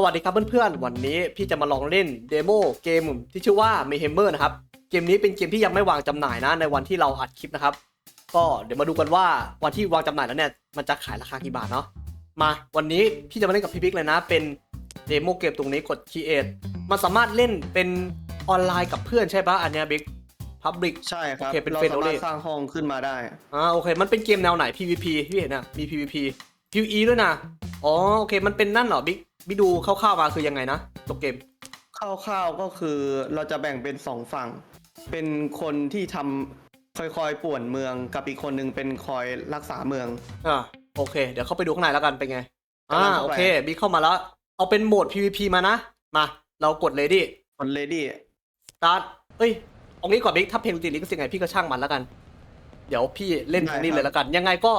สวัสดีครับเพื่อนๆ วันนี้พี่จะมาลองเล่นเดโมเกมที่ชื่อว่า m a y h e m m e r นะครับ เกมนี้เป็นเกมที่ยังไม่วางจำหน่ายนะในวันที่เราอัดคลิปนะครับ ก็เดี๋ยวมาดูกันว่าวันที่วางจำหน่ายแล้วเนี่ยมันจะขายราคากี่บาทเนาะ มาวันนี้พี่จะมาเล่นกับพี่บิ๊กเลยนะ เป็นเดโมเกมตรงนี้กด create มันสามารถเล่นเป็นออนไลน์กับเพื่อนใช่ปะอันเนี้ยบิ๊ก Public ใช่ครับ โอเคเป็นเราเฟซสาโอเล่มารถสร้างห้องขึ้นมาได้ อ่าโอเค มันเป็นเกมแนวไหน PVP พี่เห็นนะมี PVP PVE ด้วยนะ อ๋อโอเคมันเป็นนั่นเหรอบิ๊ก บิ๊กดูคร่าวๆมาคือยังไงนะตัวเกมคร่าวๆก็คือเราจะแบ่งเป็นสองฝั่ง เป็นคนที่ทำคอยๆป่วนเมืองกับอีกคนหนึ่งเป็นคอยรักษาเมืองอ่าโอเค เดี๋ยวเข้าไปดูข้างในแล้วกันเป็นไงกำลัอ่างเข้าไปโอเคบิ๊กเข้ามาแล้ว เอาเป็นโหมด PVP มานะ มา เรากดเลยดิคนเลดี้สตาร์ทเอ้ยเอางี้ก่อนบิ๊กถ้าเพลงติดลิขสิทธิ์ไงพี่ก็ช่างมันแล้วกัน เดี๋ยวพี่เล่นทางนี้เลยแล้วกัน ยังไงก็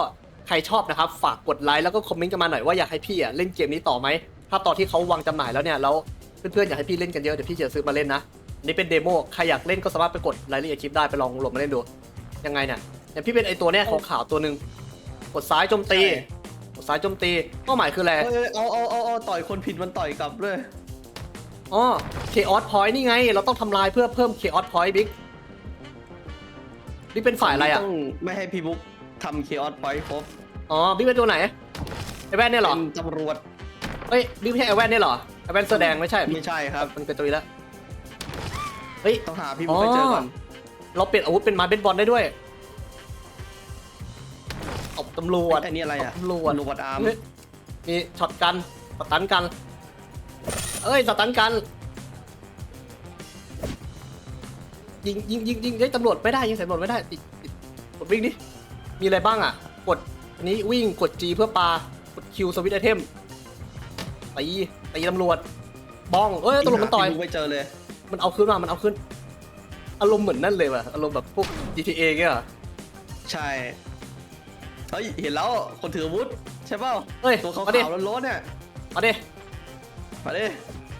ใครชอบนะครับ ฝากกดไลค์แล้วก็คอมเมนต์กันมาหน่อยว่าอยากให้พี่อะเล่นเกมนี้ต่อไหม ถ้าตอนที่เขาวางจำหน่ายแล้วเนี่ยแล้วเพื่อนๆอยากให้พี่เล่นกันเยอะเดี๋ยวพี่จะซื้อมาเล่นนะอันนี่เป็นเดโมใครอยากเล่นก็สามารถไปกดรายละเอียดคลิปได้ไปลองโหลดมาเล่นดูยังไงเนี่ยอย่างพี่เป็นไอตัวเนี้ยขาวๆตัวหนึ่งกดซ้ายโจมตีกดซ้ายโจมตีเป้าหมายคืออะไรเอ้ยเอาเอาเอาเอาต่อยคนผิดมันต่อยกลับเลยอ๋อ Chaos Point นี่ไง เราต้องทำลายเพื่อเพิ่ม Chaos Point บิ๊กบิ๊กเป็นฝ่ายอะไรอะต้องไม่ให้พี่บุ๊กทำเคออสพอยต์ครบอ๋อบิ๊กเป็นตัวไหนไอแว่นเนี่ยเหรอเป็นตำรวจ เฮ้ยบิ๊กไม่ใช่ไอแว่นเนี่ยเหรอไอแว่นเสื้อแดงไม่ใช่ไม่ใช่ครับ มันเป็นตัวนี้แล้วเฮ้ยต้องหาพี่บุ๊กไปเจอก่อนเราเปลี่ยนอาวุธเป็นไม้เบสบอลได้ด้วยเอาตำรวจอันนี้อะไรอะตำรวจตำรวจอาร์มเฮ้ยมีช็อตกันสตันกัน เอ้ยสตันกันยิงยิงยิงยิงเฮ้ยตำรวจไม่ได้ยิงใส่ตำรวจไม่ได้ติดติดกดวิ่งดิมีอะไรบ้างอะ กดอันนี้วิ่งกด G เพื่อปากด Q สวิตไอเทม ตีตีตำรวจบ้องเอ้ยตำรวจมันต่อยพี่บุ๊กไปเจอเลย มันเอาขึ้นมามันเอาขึ้น อารมณ์เหมือนนั่นเลยว่ะอารมณ์แบบพวก GTA เงี้ยเหรอใช่เฮ้ยเห็นแล้วคนถืออาวุธใช่เปล่าเฮ้ยตัวขาวมาดิๆล้นๆเนี่ยมาดิ มาดิ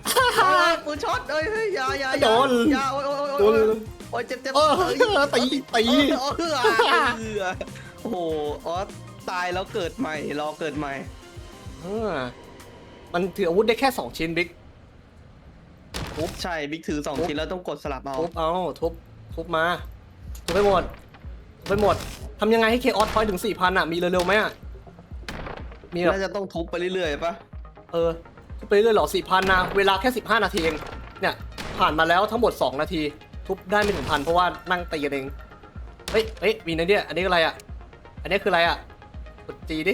เฮ้ยปืนช็อตเอ้ยเฮ้ยอยาอยาอย่าโดน อย่าโอ้ยโอ้ยโดโอ้นยโอ้ยเจ็บเจ็บเออเอ้ย ตีตีเออเออเออโอ้โหออสตายแล้วเกิดใหม่ รอเกิดใหม่ เออ มันถืออาวุธได้แค่2ชิ้นบิ๊กใช่บิ๊กถือสองทุบชิ้นแล้วต้องกดสลับเอาทุบเอาทุบทุบมาทุบไปหมดทุบไปหมดทำยังไงให้เคออสพอยถึง4,000อะ มีเร็วๆไหมอะ มีแบบน่าจะต้องทุบไปเรื่อยๆป่ะเออทุบไปเรื่อยๆหรอ4,000นะ เวลาแค่15นาทีเองเนี่ย ผ่านมาแล้วทั้งหมด2นาที ทุบได้ไม่ถึงพันเพราะว่านั่งตีกันเองเฮ้ยเฮ้ยมีนะเนี่ยอันนี้อะไรอะ อันนี้คืออะไรอะ กดจีดิ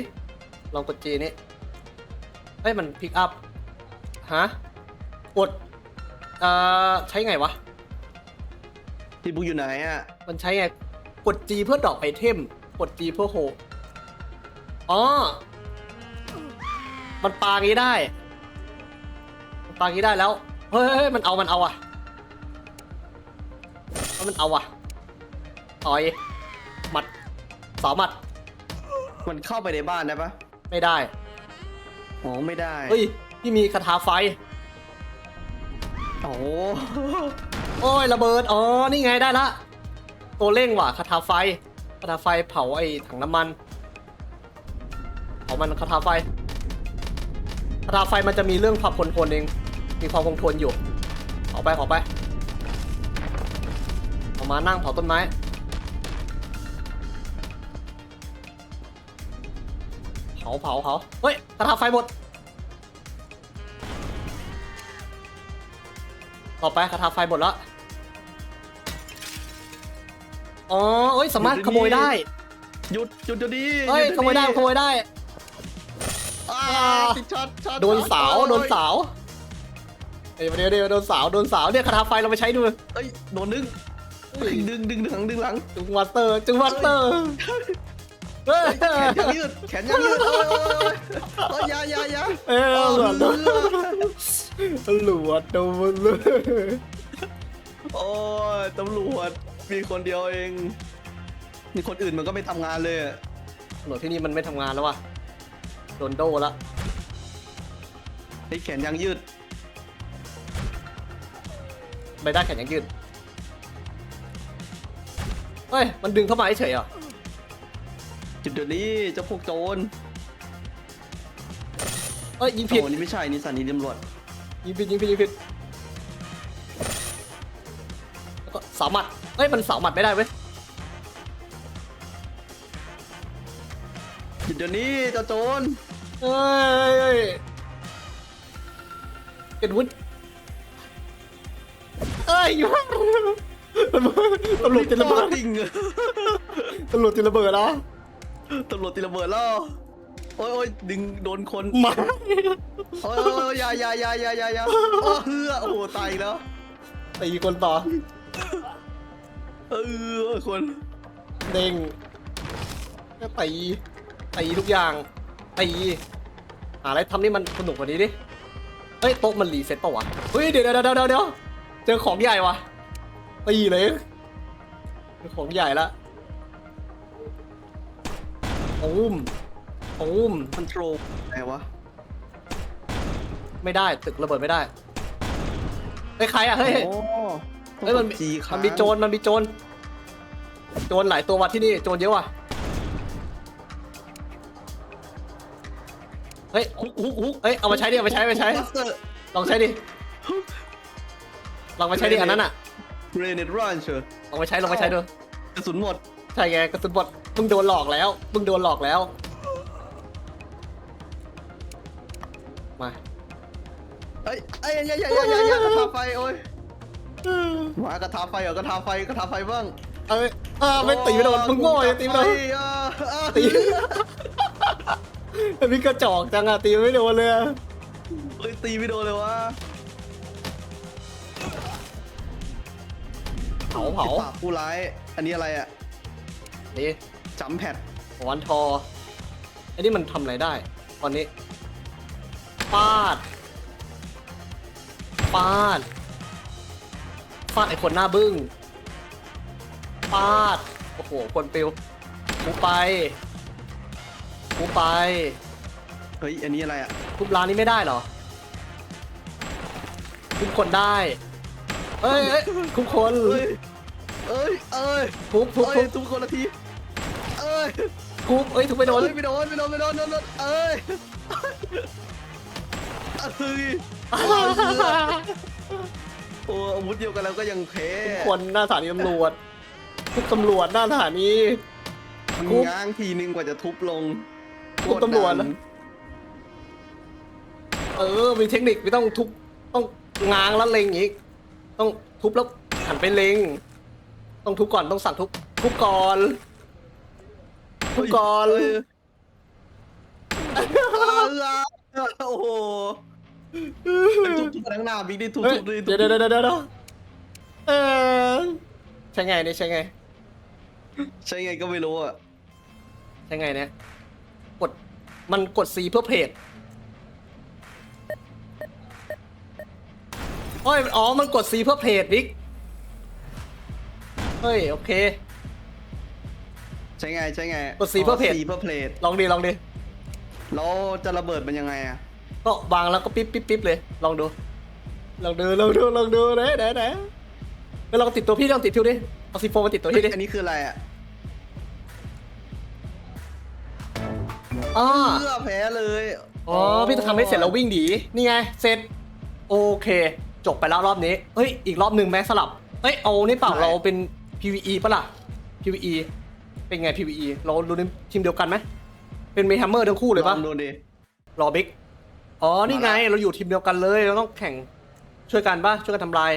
ลองกดจีนี่ เฮ้ยมันพิกอัพฮะกดเอ่อใช้ไงวะ พี่บุ๊กอยู่ไหนอะมันใช้ไง กด G เพื่อดรอปไอเทม กด G เพื่อโฮอ๋อ มันปางี้ได้ มันปางี้ได้แล้ว เฮ้ยเฮ้ยมันเอา มันเอาอะเฮ้ยมันเอาอะต่อยหมัดสาวหมัด มันเข้าไปในบ้านได้ปะไม่ได้ อ๋อไม่ได้เฮ้ยพี่มีคาถาไฟ โอ้โหโอ้ยระเบิด อ๋อ นี่ไงได้ละ ตัวเร่งว่ะคาถาไฟคาถาไฟเผาไอ้ถังน้ำมันเผามันคาถาไฟคาถาไฟมันจะมีเรื่องความคงทนเอง มีความคงทนอยู่เผาไปเผาไปเออกมานั่งเผาต้นไม้าเผาเผาเฮ้ยคาถาไฟหมด ต่อไปคาถาไฟหมดแล้วอ๋อเอ้ยสามารถขโมยได้หยุดหยุดเดี๋ยวนี้เฮ้ยหขโมยได้ขโมยได้อ่าติดช็อตช็อตโดนสาวโอ้ยโดนสาวเดี๋ยวเดี๋ยวเดี๋ยวโดนสาวโดนสาวเนี่ยคาถาไฟเราไปใช้ดูเอ้ยโดนดึงดึงดึงดึงหลังดึงหลังจุงวัตเตอร์จุงวัตเตอร์ เฮ้ยแขนยังยืดแขนยังยืดโอ้ยโอ้ยโอ้ยโอ้ยอยายายาเอ้ยตำรวดตำรวจโดนเลยโอ้ยตำรวจมีคนเดียวเอง มีคนอื่นมันก็ไม่ทำงานเลยอะตำรวจที่นี่มันไม่ทำงานแล้วว่ะโดนโดละไอ้แขนยังยืด ใบด้านแขนยังยืดเฮ้ย มันดึงเข้ามาเฉยๆเหรอ จุดเดี๋ยวนี้เจ้าพวกโจรเอ้ยยิงผิดโอ้นี่ไม่ใช่นี่สถานีตำรวจยิงผิดยิงผิดยิงผิดแล้วก็สาวหมัดเอ้ยมันสาวหมัดไม่ได้เว้ยหยุดเดี๋ยวนี้เจ้าโจรเอ้ยเอ้ยเอ็ดวุฒเอ้ยอยู่ตำรวจตำรวจติดระเบิดจริงตำรวจติดระเบิดแล้ว ตำรวจตีระเบิดแล้วโอ้ยโอ้ยดึงโดนคนมาโอ้ยโอ้ยโอ้ยอยาอยาอยาอยาอยาอยาโอ้เฮือโอ้โหตายอีกแล้วตีคนต่อเออคนเด้งก็ตีตีทุกอย่างตีหาอะไรทำนี่มันสนุกกว่านี้ดิเฮ้ยโต๊ะมันรีเซ็ตป่าวะเฮ้ยเดี๋ยวเดี๋ยวเดี๋ยวเดี๋ยวเจอของใหญ่วะตีเลยเจอของใหญ่ละ ตูมตูมมันโทรไหนวะไม่ได้ตึกระเบิดไม่ได้เฮ้ยใครอะเฮ้ยโอ้เฮ้ยมันมีจีมันมีโจรมันมีโจรโจรหลายตัวว่ะที่นี่โจรเยอะว่ะเฮ้ยฮุกฮุกฮุกเฮ้ยเอามาใช้ดิเอามาใช้เอามาใช้บัสเตอร์ลองใช้ดิลองมาใช้ดิอันนั้นอะเรเนตรันเชอร์ลองมาใช้ลองมาใช้ดูกระสุนหมดใช่ไงกระสุนบด มึงโดนหลอกแล้ว มึงโดนหลอกแล้ว มาเอ้ยเอ้ยอย่าอย่าอย่าอย่าอย่ากระทาไฟโอ้ยมากระทาไฟเหรอกระทาไฟกระทาไฟบ้างเอ้ยเออไม่ตีไม่โดนมึงโง่ยังตีไม่โดนเอ้ยอะอะตีมีกระจอกจังอะตีไม่โดนเลยอะเฮ้ยตีไม่โดนเลยวะเผาเผาปากผู้ร้าย อันนี้อะไรอะนี่ จัมแพดวันทอไอ้นี่มันทำอะไรได้ ตอนนี้ฟาดฟาดฟาดไอ้คนหน้าบึ้งฟาด โอ้โห คนปิวกูไปกูไป เฮ้ย อันนี้อะไรอะ ทุบร้านนี้ไม่ได้เหรอ ทุบคนได้ เอ้ยเอ้ยทุกคน เอ้ย เอ้ย เอ้ยทุบทุบเอ้ทุยบ ทุกคนละทีเอ้ ยทุบเอ้ยทุบไปโดน เอ้ยไม่โดนไม่โดนไม่โดนไม่โดนเอ้ยเอ้ยโอ้อาวุธเดียวกันแล้วก็ยังแพ้ทุกคนหน้าสถานีตำรวจทุกตำรวจหน้าสถานี มันทุบง้างทีนึงกว่าจะทุบลงทุบตำรวจแล้วเออ มีเทคนิคไม่ต้องทุบต้องง้างแล้วเล็งอีก ต้องทุบแล้วหันไปเล็ง ต้องทุบก่อนต้องสั่งทุบทุบก่อน ทุบก่อนเยเอ้ยโอ้โหทุบทุบไปทั้งหน้าบิ๊กดิทุบเฮ้ยทุบดิทุบเดี๋ยวเดี๋ยวเดี๋ยวเดี๋ยวเออใช่ไงเนี่ยใช่ไง ใช่ไงก็ไม่รู้อะใช่ไงเนี่ยกดมันกด C เพื่อเพจโอ้ยอ๋อ มันกด C เพื่อเพจบิ๊กเฮ้ย โอเค ใช่ไงใช่ไงกด C เพื่อเพจ สีเพื่อเพจลองดิลองดิแล้วจะระเบิดมันยังไงอะก็วางแล้วก็ปิ๊บปิ๊บปิ๊บเลย ลองดู ลองดูลองดูลองดูไหนไหนไหนไปลองติดตัวพี่ลองติดทิวดิเอาซีโฟมาติดตัวพี่ดิอันนี้คืออะไรอะอ๋อเพื่อแพ้เลยอ๋อพี่จะทำให้เสร็จแล้ววิ่งดี นี่ไงเสร็จโอเค จบไปแล้วรอบนี้เฮ้ยอีกรอบหนึ่งแม้สลับเฮ้ยเอานี่เปล่าเราเป็น PVE ปะล่ะ PVE เป็นไง PVE เราดูในทีมเดียวกันไหมเป็นเมฮัมเมอร์ทั้งคู่เลยลปะองดูดิรอบิ๊กอ๋อนี่ไงเราอยู่ทีมเดียวกันเลยเราต้องแข่งช่วยกันปะช่วยกันทำลาย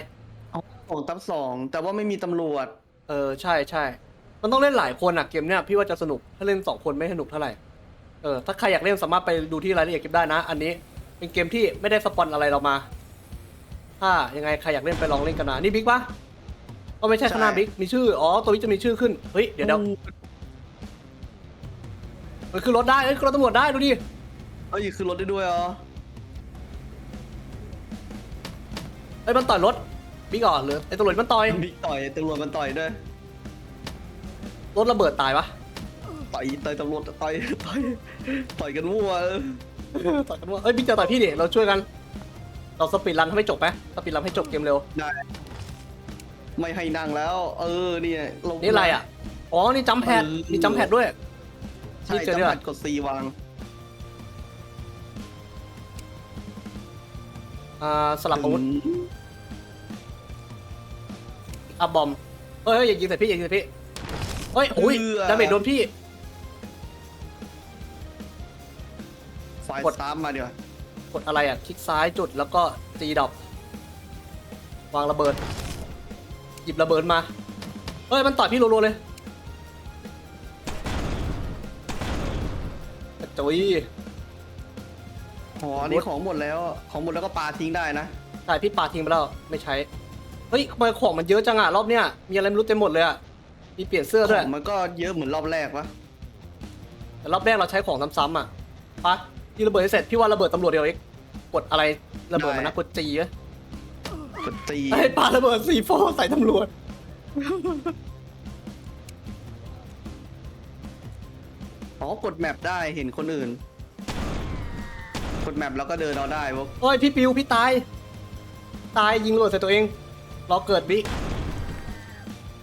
สองทับสองแต่ว่าไม่มีตำรวจ เออใช่ใช่มันต้องเล่นหลายคนอะเกมเนี้ยพี่ว่าจะสนุกถ้าเล่นสองคนไม่สนุกเท่าไหร่เออถ้าใครอยากเล่นสามารถไปดูที่รายละเอียดเกมได้นะ อันนี้เป็นเกมที่ไม่ได้สปอนอะไรเรามา ถ้ายังไงใครอยากเล่นไปลองเล่นกันนะนี่บิ๊กปะ ก็ไม่ใช่ข้างหน้าใช่บิ๊กมีชื่อ อ๋อ ตัวนี้จะมีชื่อขึ้น เฮ้ย เดี๋ยวเดี๋ยวมันคือรถได้เอ้ยคือรถตำรวจได้ดูดิ เอ้ยคือรถได้ด้วยเหรอเอ้ยมันต่อยรถบิ๊กก่อนหรือไอ้ตำรวจมันต่อย บิ๊กต่อยตำรวจมันต่อยด้วยรถระเบิดตายปะต่อยต่อยตำรวจต่อยต่อยต่อยกันมั่วต่อยกันว่าเอ้ยบิ๊กจะต่อยพี่ดิเราช่วยกัน เราสปีดรันให้จบไหมสปีดรันให้จบเกมเร็ว ได้ ไม่ให้นั่งแล้ว เออเนี่ยลงนี่อะไรอะ อ๋อ นี่จัมแพดเออมีจัมแพดด้วย ใช่นี่เจอจัด้วยงหวัดกดซีวางอ่า สลับอาวุธอับบอมเฮ้ยเฮ้ยอย่ายิงใส่พี่อย่ายิงใส่พี่ เฮ้ยโอ้ยดาเมจโดนพี่ไฟกดซ้ำมาเดี๋ยวกดอะไรอะ คลิกซ้ายจุดแล้วก็จีดอกวางระเบิดห ยิบระเบิดมาเฮ้ยมันต่อยพี่รัวๆเลยกระจุยหอนี่ของหมดแล้ว ของหมดแล้วก็ปาทิ้งได้นะ ใช่พี่ปาทิ้งไปแล้วไม่ใช้เฮ้ยทำไมของมันเยอะจังอะรอบเนี้ยมีอะไรไม่รู้เต็มหมดเลยอะมีเปลี่ยนเสื้อขด้วยองมันก็เยอะเหมือนรอบแรกวะแต่รอบแรกเราใช้ของซ้ำๆอะปะพี่ระเบิดให้เสร็จพี่ว่าระเบิดตำรวจเดียวเองกดอะไรระเบิดมันนะกดจีอะ กดตีไอ้ปาระเบิดสีโฟใส่ตำรวจ อ๋อกดแมปได้เห็นคนอื่น กดแมปแล้วก็เดินเอาได้วะโอ้ยพี่ปิว พี่ตาย ตายยิงระเบิดใส่ตัวเองรอเกิดบิ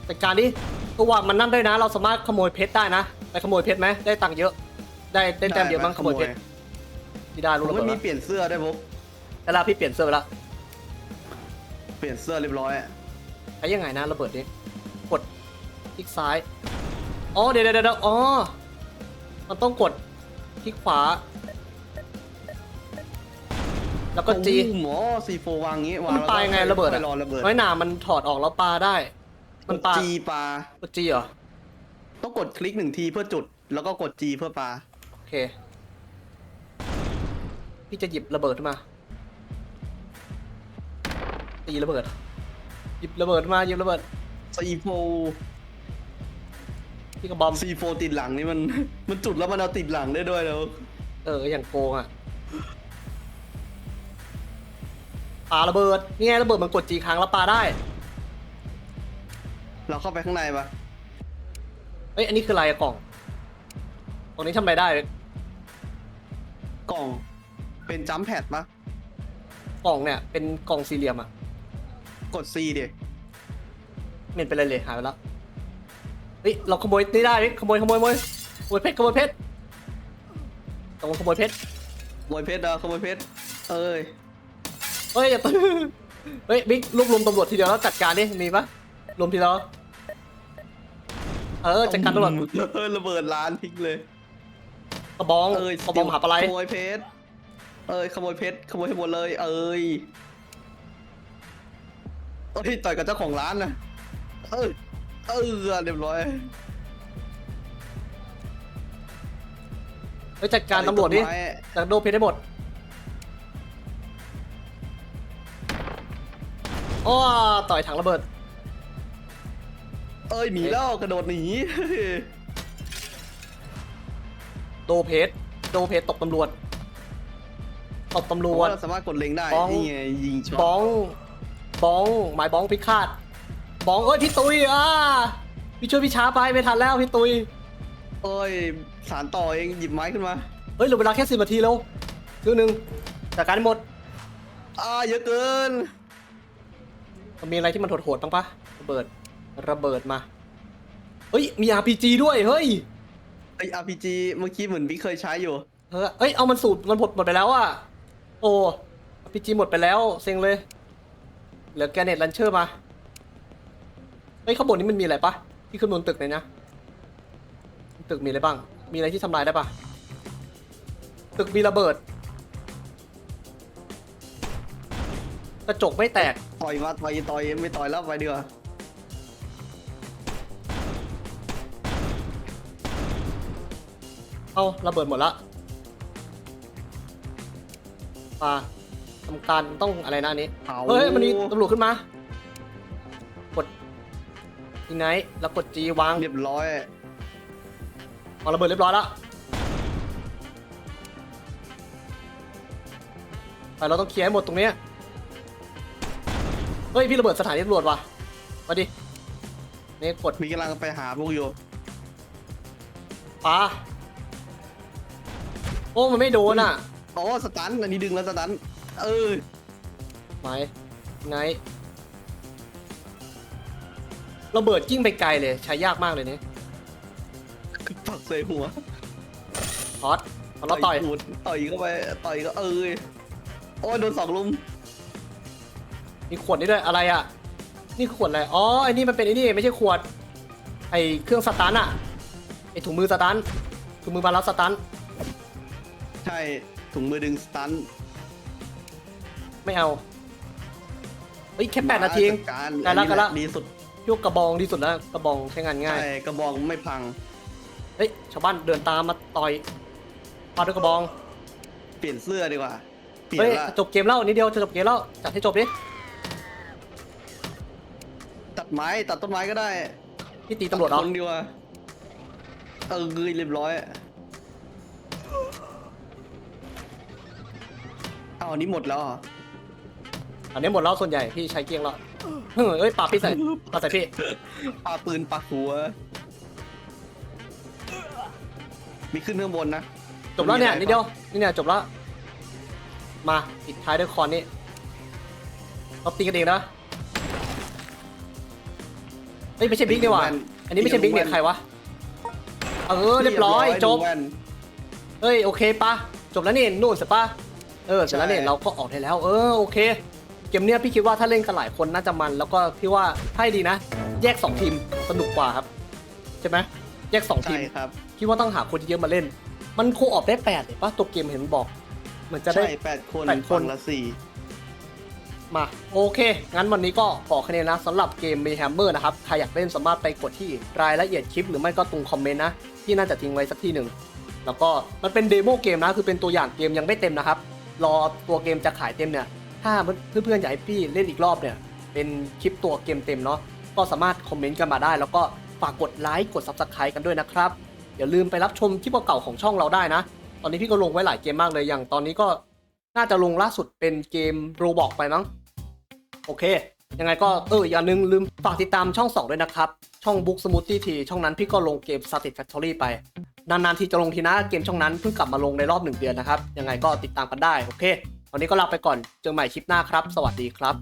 จัดการดิตัวว่ามันนั่นด้วยนะ เราสามารถขโมยเพชรได้นะไปขโมยเพชรไหมได้ตังค์เยอะ ได้ได้แต้มเยอะมั้งขโมยเพชรพี่ได้ผรู้มระไม่เบิดมีแล้วเปลี่ยนเสื้อได้วยปุ๊บแล้วล่ะพี่เปลี่ยนเสื้อไปแล้วเป ลี่ยนเสื้อเรียบร้อย ใช้ยังไงนะระเบิดนี้กดคลิกซ้าย อ๋อเดี๋ยวเดี๋ยวเดี๋ยวอ๋อ มันต้องกดคลิกขวา แล้วก็จีหมอซีโฟวางงี้วางมันปายังไงระเบิดไปอะรอระเบิดน้อยหนามันถอดออกแล้วปาได้ มันปาจีปากดจีเหรอ ต้องกดคลิกหนึ่งทีเพื่อจุด แล้วก็กดจีเพื่อปาโอเค พี่จะหยิบระเบิดขึ้นมา ตีระเบิด หยิบระเบิดมาหยิบระเบิดซีโฟพี่กระบอมซีโฟติดหลังนี่มัน มันจุดแล้วมันเอาติดหลังได้ด้วยแล้ว เอออย่างโกงอะปาระเบิดนี่ไงระเบิดมันกดจีครั้งแล้วปาได้ เราเข้าไปข้างในปะเฮ้ยอันนี้คืออะไรอะกล่องกล่องนี้ทำอะไรได้กล่อง เป็นจัมแพดปะกล่องเนี่ย เป็นกล่องสี่เหลี่ยมอะ กดซีดิไม่เห็นเป็นอะไรเลยหายไปแล้วเฮ้ยเราขโมยนี่ได้ดิขโมยขโมยขโมยขโมยเพชรขโมยเพชรตรงขโมยเพชรขโมยเพชรเหรอขโมยเพชรเอ้ยเฮ้ยอย่าตื่นเฮ้ยบิ๊กรวบรวมตำรวจทีเดียวแล้วจัดการดิมีปะรวมทีเดียวเออจัดการตำรวจเออระเบิดร้านทิ้งเลยกระบองเอ้ยกระบองหาปลาไหลขโมยเพชรเอ้ยขโมยเพชรขโมยให้หมดเลย เอ้ย เอ้ยต่อยกับเจ้าของร้านนะเออเออเรียบร้อยเฮ้ยจัดการตำรวจดิไม้จัดโดนเพชรให้หมดอ้อต่อยถังระเบิด เอ้ยหนีแล้วกระโดดหนีโดเพชรโดเพชรตบตำรวจ ตบตำรเพราะวจว่าเราสามารถกดเล็งได้บ้องนี่ไงยิงช็อตบ้อง บ้องหมายบ้องพิฆาตบ้องเอ้ยพี่ตุยอ่าพี่ช่วยพี่ช้าไปไม่ทันแล้วพี่ตุยเอ้ยสารต่อเองหยิบไม้ขึ้นมาเฮ้ยเหลือเวลาแค่สิบนาทีแล้วซื้อหนึ่งจัดการให้หมดอ่าเยอะเกินมันมีอะไรที่มันโหดๆบ้างปะระเบิดระเบิดมาเฮ้ยมี RPG ด้วยเฮ้ยไอ RPG เมื่อกี้เหมือนพี่เคยใช้อยู่เออเอ้ยเอามันสูตรมันหมดหมดไปแล้วอะโอ้ RPG หมดไปแล้วเซ็งเลย เหลือแกเน็ตลันเชอร์มาเฮ้ยข้างบนนี้มันมีอะไรปะที่ขึ้นบนตึกเลยนะ ตึกมีอะไรบ้าง มีอะไรที่ทำลายได้ปะตึกมีระเบิด กระจกไม่แตก ต่อยมาต่อยต่อยไม่ต่อยแล้วไปเดือเอาระเบิดหมดละปา ทำการต้องอะไรนะอันนี้ เผาเฮ้ยมันมีตำรวจขึ้นมา กดทีไนท์แล้วกดจีวางเรียบร้อย วางระเบิดเรียบร้อยแล้วไปเราต้องเคลียร์ให้หมดตรงเนี้ยเฮ้ยพี่ระเบิดสถานีตำรวจว่ะมาดินี่กดมีกำลังไปหาพวกอยู่ปาโอ้มันไม่โดนอะ อ๋อสตันอันนี้ดึงแล้วสตัน เออไหมไนท์ระเบิดยิ่งไปไกลเลย ใช้ยากมากเลยเนี่ยปักใส่หัวฮอตเอาเราต่อยหูดต่อยเข้าไปต่อยก็เอ้ยโอ้ยโดนสองลุมมีขวดนี่ด้วยอะไรอะ นี่ขวดอะไรอ๋อไอ้นี่มันเป็นไอ้นี่ไม่ใช่ขวด ไอ้เครื่องสตันอะไอ้ถุงมือสตันถุงมือมารับสตันใช่ถุงมือดึงสตัน ไม่เอาเฮ้ยแค่แปดนาทีเอง จัดการได้ละอันนี้ได้ละ ดีสุดยกกระบองดีสุดแล้วกระบองใช้งานง่ายใช่กระบองไม่พังเฮ้ยชาวบ้านเดินตามมาต่อยปาด้วยกระบองเปลี่ยนเสื้อดีกว่า เปลี่ยเฮ้นยละจบเกมแล้วนิดเดียวจะจบเกมแล้วจัดให้จบดิตัดไม้ตัดต้นไม้ก็ได้พี่ตีตำรวจเหรอคนดีกว่าเออเรียบร้อยเอาอันนี้หมดแล้วเหรอ อันนี้หมดแล้วส่วนใหญ่พี่ใช้เกลียงแล้วเฮ้ยเอ้ยปาพี่ใส่ปาใส่พี่ ปาปืนปักหัว มีขึ้นข้างบนนะจบแล้วเนี่ยมีอะไรนิดเดียวนี่เนี่ยจบแล้ว มาปิดท้ายด้วยคอนนี้เราตีกันเองนะเฮ้ยไม่ใช่บิ๊กนี่หว่าอันนี้ไม่ใช่บิ๊กเนี่ยใครวะเออเรียบร้อยจบดูแว่นเฮ้ยโอเคปะจบแล้วนี่นู่นเสร็จปะเออเสร็จแล้วเนี่ยใช่เราก็ออกได้แล้ว เออโอเค เกมเนี้ยพี่คิดว่าถ้าเล่นกันหลายคนน่าจะมัน แล้วก็พี่ว่าให้ดีนะ แยก 2 ทีมสนุกกว่าครับ ใช่ไหมแยก 2 ทีใช่มครับ คิดว่าต้องหาคนเยอะๆมาเล่น มันโคออกได้8เลยปะตัวเกมเห็นบอกเหมือนจะได้ ใช่แปดคนแปดคน ฝั่งละสี่ มาโอเค งั้นวันนี้ก็ขอคะแนนนะสำหรับเกม m ม y Hammer นะครับ ใครอยากเล่นสามารถไปกดที่รายละเอียดคลิป หรือไม่ก็ตรงคอมเมนต์นะ ที่น่าจะทิ้งไว้สักที่หนึ่ง แล้วก็มันเป็นเดโมเกมนะ คือเป็นตัวอย่างเกมยังไม่เต็มนะครับ รอตัวเกมจะขายเต็มเนี่ย ถ้าเพื่อนๆอยากให้พี่เล่นอีกรอบเนี่ย เป็นคลิปตัวเกมเต็มเนาะก็สามารถคอมเมนต์กันมาได้ แล้วก็ฝากกดไลค์กด Subscribe กันด้วยนะครับ อย่าลืมไปรับชมคลิปเก่าๆของช่องเราได้นะ ตอนนี้พี่ก็ลงไว้หลายเกมมากเลยอย่างตอนนี้ก็น่าจะลงล่าสุดเป็นเกมโรบอกไปมั้งโอเค ยังไงก็เอออย่าลืมลืมฝากติดตามช่อง 2 ด้วยนะครับ ช่อง Book Smoothie T ช่องนั้นพี่ก็ลงเกม Satisfactory ไป นานๆทีจะลงทีนะเกมช่องนั้นเพิ่งกลับมาลงในรอบหนึ่งเดือนนะครับ ยังไงก็ติดตามกันได้ โอเค วันนี้ก็ลาไปก่อนเจอกันใหม่คลิปหน้าครับ สวัสดีครับ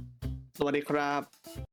สวัสดีครับ